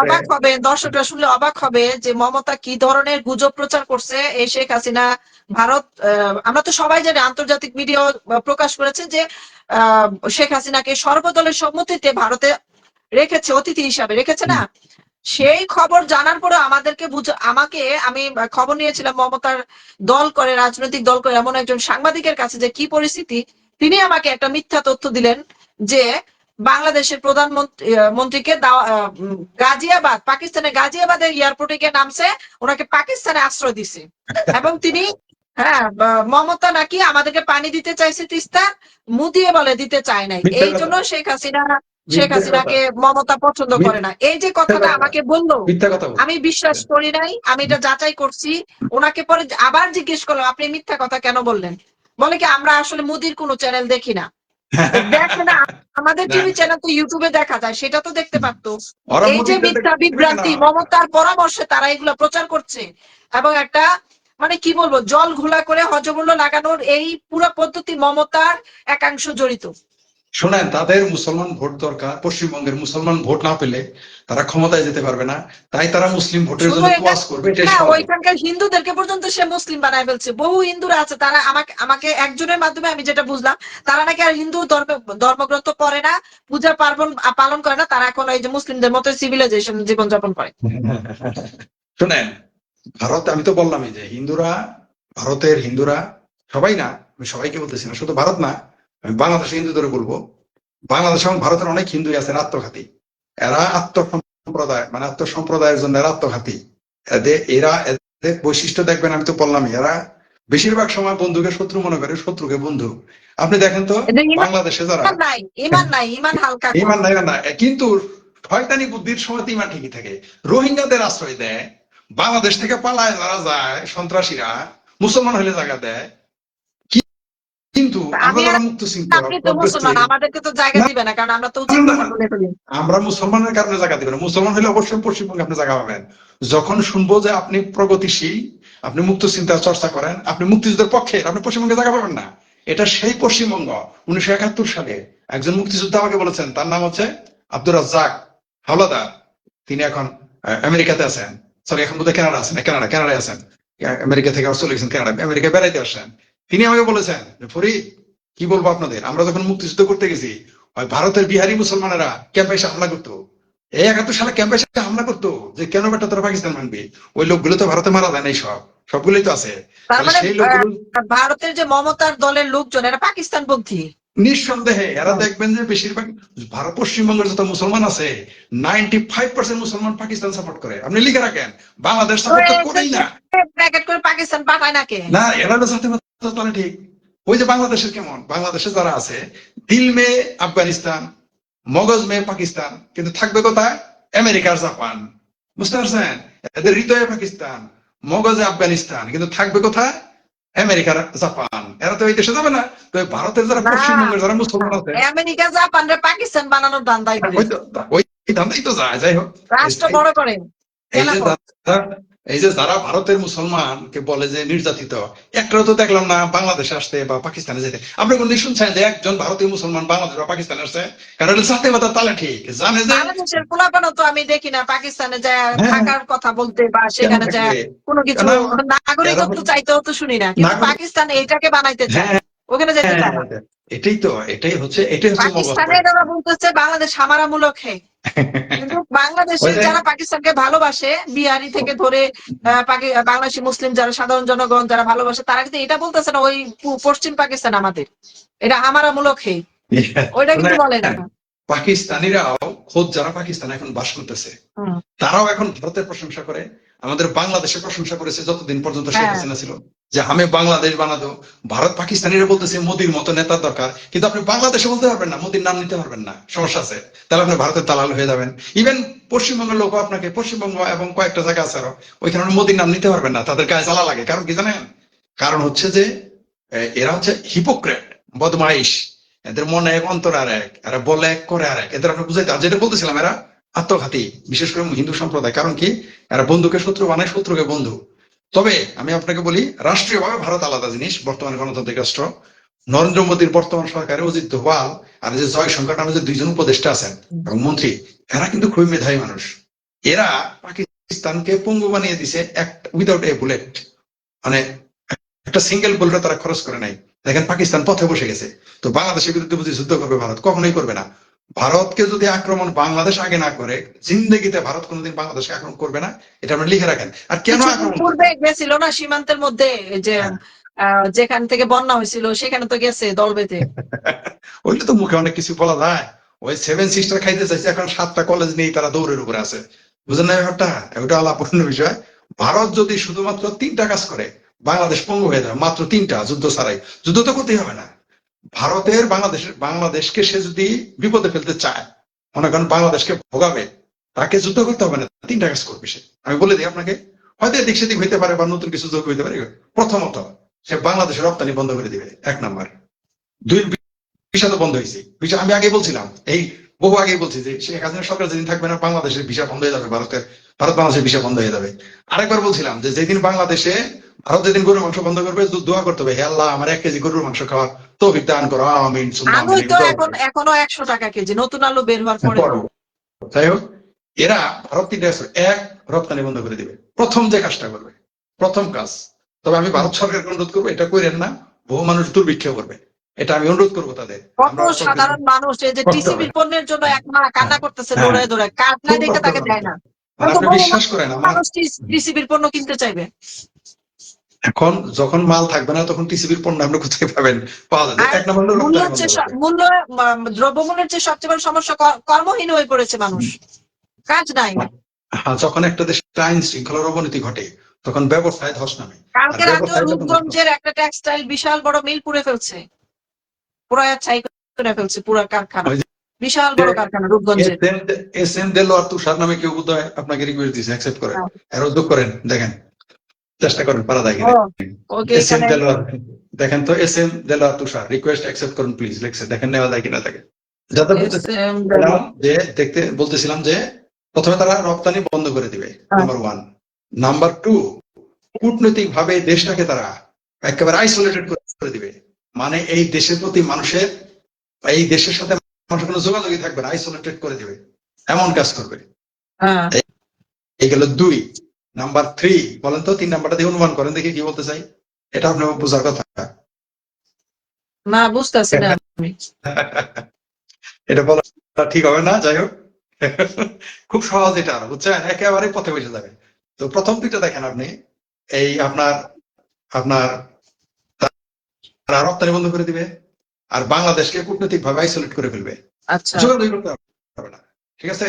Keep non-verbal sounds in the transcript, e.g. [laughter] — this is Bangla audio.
অবাক হবে, দর্শকরা শুনলে অবাক হবে যে মমতা কি ধরনের গুজব প্রচার করছে এই শেখ হাসিনা ভারত আমরা তো সবাই জানি আন্তর্জাতিক মিডিয়া প্রকাশ করেছে যে শেখ হাসিনাকে সর্বদলের সম্মতিতে ভারতে রেখেছে, অতিথি হিসাবে রেখেছে না? সেই খবর জানার পরে আমাদেরকে বুঝ- আমাকে আমি খবর নিয়েছিলাম মমতার দল করে, রাজনৈতিক দল করে, এমন একজন সাংবাদিকের কাছে যে কি পরিস্থিতি? তিনি আমাকে একটা মিথ্যা তথ্য দিলেন যে বাংলাদেশের প্রধানমন্ত্রী মন্ত্রীকে গাজিয়াবাদ পাকিস্তানের গাজিয়াবাদের এয়ারপোর্টে গিয়ে নামছে ওনাকে পাকিস্তানে আশ্রয় দিছে। [laughs] এবং তিনি হ্যাঁ মমতা নাকি আমাদেরকে পানি দিতে চাইছে তিস্তা মুদিয়ে বলে দিতে চায় নাই। এই জন্য শেখ হাসিনা শেখ হাসিনাকে মমতা পছন্দ করে না। এই যে কথাটা আমাকে বলল। আমি বিশ্বাস করি নাই আমি এটা যাচাই করছি। ওনাকে পরে আবার জিজ্ঞেস করলাম আপনি মিথ্যা কথা কেন বললেন? বলে কি আমরা আসলে মুদির কোনো চ্যানেল দেখি না। দেখে না আমাদের টিভি চ্যানেল তো ইউটিউবে দেখা যায় সেটা তো দেখতে পারতো। এই যে মিথ্যা বিভ্রান্তি মমতার পরামর্শে তারা এগুলো প্রচার করছে এবং একটা মানে কি বলব জল ঘোলা করে হজমূল্য লাগানোর এই পুরো পদ্ধতি মমতার একাংশ জড়িত। শোনেন তাদের মুসলমান ভোট দরকার পশ্চিমবঙ্গের মুসলমান ভোট না পেলে তারা ক্ষমতায় যেতে পারবে না। তাই তারা মুসলিম ভোটের জন্য এটা- করবে না ওইখানকার হিন্দুদেরকে পর্যন্ত সে মুসলিম বানায় ফেলছে। বহু হিন্দুরা আছে তারা আমাকে আমাকে একজনের মাধ্যমে আমি যেটা বুঝলাম তারা নাকি আর হিন্দু ধর্ম ধর্মগ্রন্থ পড়ে না পূজা পার্বণ পালন করে না তারা এখন এই যে মুসলিমদের মতো সিভিলাইজেশন জীবনযাপন করে। শোনেন ভারত আমি তো বললামই যে হিন্দুরা ভারতের হিন্দুরা সবাই না আমি সবাইকে বলতেছি না শুধু ভারত না আমি বাংলাদেশের হিন্দুদের বলব বাংলাদেশ এবং ভারতের অনেক হিন্দুই আছেন আত্মঘাতী। এরা আত্মসম্প্রদায় মানে আত্মসম্প্রদায়ের জন্য এরা আত্মঘাতী। এদের এরা এদের বৈশিষ্ট্য দেখবেন আমি তো বললামই এরা বেশিরভাগ সময় বন্ধুকে শত্রু মনে করে শত্রুকে বন্ধু। আপনি দেখেন তো বাংলাদেশে যারা ইমান নাই ইমান হালকা ইমান নাই না কিন্তু শয়তানি বুদ্ধির সময় তো ইমান ঠিকই থাকে। রোহিঙ্গাদের আশ্রয় দেয় বাংলাদেশ থেকে পালায় যারা যায় সন্ত্রাসীরা মুসলমান হলে জায়গা দেয় কিন্তু আমরা মুসলমানের কারণে জায়গা দিবেন মুসলমান হলে অবশ্যই পশ্চিমবঙ্গে আপনি জায়গা পাবেন। যখন শুনব যে আপনি প্রগতিশীল আপনি মুক্ত চিন্তা চর্চা করেন আপনি মুক্তিযুদ্ধের পক্ষে আপনি পশ্চিমবঙ্গে জায়গা পাবেন না। এটা সেই পশ্চিমবঙ্গ। উনিশশো একাত্তর সালে একজন মুক্তিযোদ্ধা আমাকে বলেছেন তার নাম হচ্ছে আব্দুর রাজ্জাক হাওলাদার। তিনি এখন আমেরিকাতে আছেন। সরি এখন বোধহয় কানাডা আছেন কানাডা কানাডায় আছেন। আমেরিকা থেকে চলে গেছেন কানাডা আমেরিকা বেড়াইতে আসছেন। তিনি আমাকে বলেছেন যে, ফরিদ কি বলব আপনাদের? আমরা যখন মুক্তিযুদ্ধ করতে গেছি ওই ভারতের বিহারি মুসলমানেরা ক্যাম্পে এসে হামলা করতো। এই একাত্তর সালে ক্যাম্পে এসে হামলা করতো। যে কেন বেটা তোরা পাকিস্তান মানবি? ওই লোকগুলো তো ভারতে মারা যায় নাই সব। সবগুলোই তো আছে। মানে সেই লোকগুলো ভারতের যে মমতার দলের লোকজন এরা পাকিস্তান পন্থী নিঃসন্দেহে এরা দেখবেন যে বেশিরভাগ ভারত পশ্চিমবঙ্গের যত মুসলমান আছে নাইনটি ফাইভ পার্সেন্ট মুসলমান পাকিস্তান সাপোর্ট করে। আপনি লিখে রাখেন বাংলাদেশ সাপোর্ট তো করেই না। করে পাকিস্তান পাঠায় নাকে না এরা তো সাথে তাহলে ঠিক ওই যে বাংলাদেশের কেমন? বাংলাদেশে যারা আছে দিল মে আফগানিস্তান মগজ মে পাকিস্তান কিন্তু থাকবে কোথায়? আমেরিকার জাপান। বুঝতে পারছেন? এদের হৃদয়ে পাকিস্তান মগজে আফগানিস্তান কিন্তু থাকবে কোথায়? আমেরিকার জাপান। এরা তো এই দেশে যাবে না। তো ভারতের যারা পশ্চিমবঙ্গের যারা মুসলমান আছে আমেরিকা জাপান পাকিস্তান বানানোর দান্দাই করে ওই ধান্দাই তো যায় যাই হোক। রাষ্ট্র বড় করে এই যে যারা- এই যে যারা ভারতের মুসলমানকে বলে যে নির্যাতিত একটাও তো দেখলাম না বাংলাদেশে আসতে বা পাকিস্তানে যেতে। আপনি কোনদিন শুনছেন যে একজন ভারতীয় মুসলমান বাংলাদেশ বা পাকিস্তানে আসছে? কারণ এটা জাতীয় কথা তাহলে ঠিক। জানে যে বাংলাদেশের পোলাপানও তো আমি দেখি না পাকিস্তানে যায় হ্যাঁ। থাকার কথা বলতে বা সেখানে যায় কোনো কিছু। নাগরিকত্ব চাইতেও তো শুনি না কিন্তু পাকিস্তান এইটাকে বানাইতে চায়। হ্যাঁ ওখানে যেতে চায় হ্যাঁ, এটাই তো এটাই হচ্ছে এটাই হচ্ছে পাকিস্তানের ওরা বলতেছে বাংলাদেশ হামারামূলক হে। কিন্তু [laughs] বাংলাদেশের যারা পাকিস্তানকে ভালোবাসে বিহারি থেকে ধরে বাংলাদেশি মুসলিম যারা সাধারণ জনগণ যারা ভালোবাসে তারা কিন্তু এটা বলতেছে না ওই পশ্চিম পাকিস্তান আমাদের। এটা হামারামূলক হে। ওইটা কিন্তু বলে না। পাকিস্তানিরাও খোদ যারা পাকিস্তানে এখন বাস করতেছে তারাও এখন ভারতের প্রশংসা করে আমাদের বাংলাদেশের প্রশংসা করেছে যতদিন পর্যন্ত শেখ হ্যাঁ। হাসিনা ছিল। যে আমি বাংলাদেশ বানাবো ভারত পাকিস্তানিরা বলতেছে মোদির মতো নেতার দরকার। কিন্তু আপনি বাংলাদেশে বলতে পারবেন না, মোদির নাম নিতে পারবেন না। সমস্যা আছে। তাহলে আপনি ভারতের দালাল হয়ে যাবেন। ইভেন পশ্চিমবঙ্গের লোক আপনাকে, পশ্চিমবঙ্গ এবং কয়েকটা জায়গা আছে আরও, ওইখানে মোদির নাম নিতে পারবেন না। তাদের গায়ে জ্বালা লাগে। কারণ কি জানেন? কারণ হচ্ছে যে এরা হচ্ছে হিপোক্রেট বদমাইশ। এদের মনে এক, অন্তর আর এক। এরা বলে এক, করে আর এক। এদের আপনি বুঝাইতে যেটা বলতেছিলাম, এরা আত্মঘাতী। বিশেষ করে হিন্দু সম্প্রদায়। কারণ কি? এরা বন্ধুকে শত্রু বানায়, শত্রুকে বন্ধু। তবে আমি আপনাকে বলি, রাষ্ট্রীয়ভাবে ভারত আলাদা জিনিস, বর্তমান গণতান্ত্রিক রাষ্ট্র। নরেন্দ্র মোদীর বর্তমান সরকারে অজিত দোভাল আর যে জয় শঙ্কর নামে যে দুইজন উপদেষ্টা আছেন এবং মন্ত্রী, এরা কিন্তু খুবই মেধাবী মানুষ। এরা পাকিস্তানকে পঙ্গু বানিয়ে দিছে উইদাউট এ বুলেট মানে একটা সিঙ্গেল বুলেট তারা খরচ করে নাই। দেখেন, পাকিস্তান পথে বসে গেছে। তো বাংলাদেশের বিরুদ্ধে বুঝি যুদ্ধ করবে ভারত, কখনোই করবে না। ভারতকে যদি আক্রমণ বাংলাদেশ আগে না করে জিন্দগিতে ভারত কোনোদিন বাংলাদেশকে আক্রমণ করবে না? এটা আমরা লিখে রাখেন। আর কেন আক্রমণ করবে? পূর্বে গেছিল না সীমান্তের মধ্যে যে হ্যাঁ। যেখান থেকে বন্যা হয়েছিল সেখানে তো গেছে দল বেঁধে। [laughs] ওইটা তো মুখে অনেক কিছু বলা যায়। ওই সেভেন সিস্টার খাইতে চাইছে এখন সাতটা কলেজ নেই তারা দৌড়ের উপরে আছে। বুঝলেন না ব্যাপারটা? ওটা আলাপূর্ণ বিষয়। ভারত যদি শুধুমাত্র তিনটা কাজ করে বাংলাদেশ পঙ্গু হয়ে যাবে মাত্র তিনটা যুদ্ধ ছাড়াই। যুদ্ধ তো করতেই হবে না। ভারতের বাংলাদেশের বাংলাদেশকে সে যদি বিপদে ফেলতে চায়, মনে করেন বাংলাদেশকে ভোগাবে, তাকে যুদ্ধ করতে হবে না, তিনটা কাজ করবে সে। আমি বলে দিই আপনাকে, হয়তো এদিক সেদিক হইতে পারে বা নতুন কিছু যোগ হইতে পারে প্রথমত, সে বাংলাদেশের রপ্তানি বন্ধ করে দিবে, এক নাম্বার। দুই, ভিসা তো বন্ধ হয়েছে ভিসা, আমি আগে বলছিলাম, এই বহু আগে বলছি যে, শেখ হাসিনা সরকার যেদিন থাকবে না, বাংলাদেশের ভিসা বন্ধ হয়ে যাবে, ভারতের, ভারত বাংলাদেশের ভিসা বন্ধ হয়ে যাবে। আরেকবার বলছিলাম যে, যেদিন বাংলাদেশে ভারত যেদিন গরুর মাংস বন্ধ করবে দোয়া করতে হবে হে আল্লাহ আমার এক কেজি গরুর মাংস খাওয়ার তৌফিক দান করো আমিন তো এখন এখনও একশো টাকা কেজি নতুন আলু বের হওয়ার পরে। যাই হোক এরা ভারত তিনটা এক রপ্তানি বন্ধ করে দিবে। প্রথম যে কাজটা করবে প্রথম কাজ। তবে আমি ভারত সরকারকে অনুরোধ করব এটা করেন না বহু মানুষ দুর্ভিক্ষ করবে। এটা আমি অনুরোধ করব তাদের। কত সাধারণ মানুষ এই যে টিসিবির পণ্যের জন্য এক মা কান্না করতেছে হ্যাঁ। দৌড়ায় দৌড়ায়। কাজ না দেখে তাকে। দেয় না। মানে বিশ্বাস করেন মানুষ টিসিবির পণ্য কিনতে চাইবে। এখন যখন মাল থাকবে না তখন টিসিবির পণ্য আপনি কোথায় পাবেন? পাওয়া যাবে। এক নম্বর মূল্য দ্রব্যমূল্যের যে সবচেয়ে বড় সমস্যা কর্মহীন হয়ে পড়েছে মানুষ। কাজ নাই। হ্যাঁ, যখন একটা দেশে আইন শৃঙ্খলার অবনতি ঘটে তখন ব্যবসায় ধস নামে। কালকে রাতে রূপগঞ্জের একটা টেক্সটাইল বিশাল বড় মিল পুড়ে ফেলছে। পুরো ছাই করে ফেলছে পুরো কারখানা। বিশাল বড় কারখানা রূপগঞ্জে এস এম দেলোয়ার তুষার নামে কেউ বোধহয় আপনাকে রিকোয়েস্ট দিয়েছে অ্যাকসেপ্ট করেন। হ্যাঁ। এর উদ্যোগ করেন দেখেন। চেষ্টা করেন পারা যায় কিনা দেখেন তো S M Delowar Tushar request accept করুন প্লিজ লেখছে দেখেন নেওয়া যায় কিনা থাকে যাতে যে দেখতে বলতেছিলাম যে প্রথমে তারা রপ্তানি বন্ধ করে দিবে। নাম্বার ওয়ান নাম্বার টু কূটনৈতিক ভাবে দেশটাকে তারা একেবারে আইসোলেটেড করে দিবে মানে এই দেশের প্রতি মানুষের এই দেশের সাথে মানুষের কোনো যোগাযোগই থাকবে না। আইসোলেটেড করে দিবে। এমন কাজ করবে। হ্যাঁ। এই গেল দুই। নাম্বার থ্রি বলেন তো তিন নাম্বারটা দিয়ে অনুমান করেন দেখি কি বলতে চাই। এটা আপনার বোঝার কথা। না বুঝতেছি না। [laughs] এটা বলা ঠিক হবে না যাই হোক। [laughs] খুব সহজ এটা বুঝছেন? একেবারে পথে বসে যাবে তো প্রথম দুইটা দেখেন আপনি। এই আপনার আপনার তারা রপ্তানি বন্ধ করে দিবে আর বাংলাদেশকে কূটনৈতিক ভাবে আইসোলেট করে ফেলবে। আচ্ছা। যোগাযোগ করতে পারবে না। ঠিক আছে?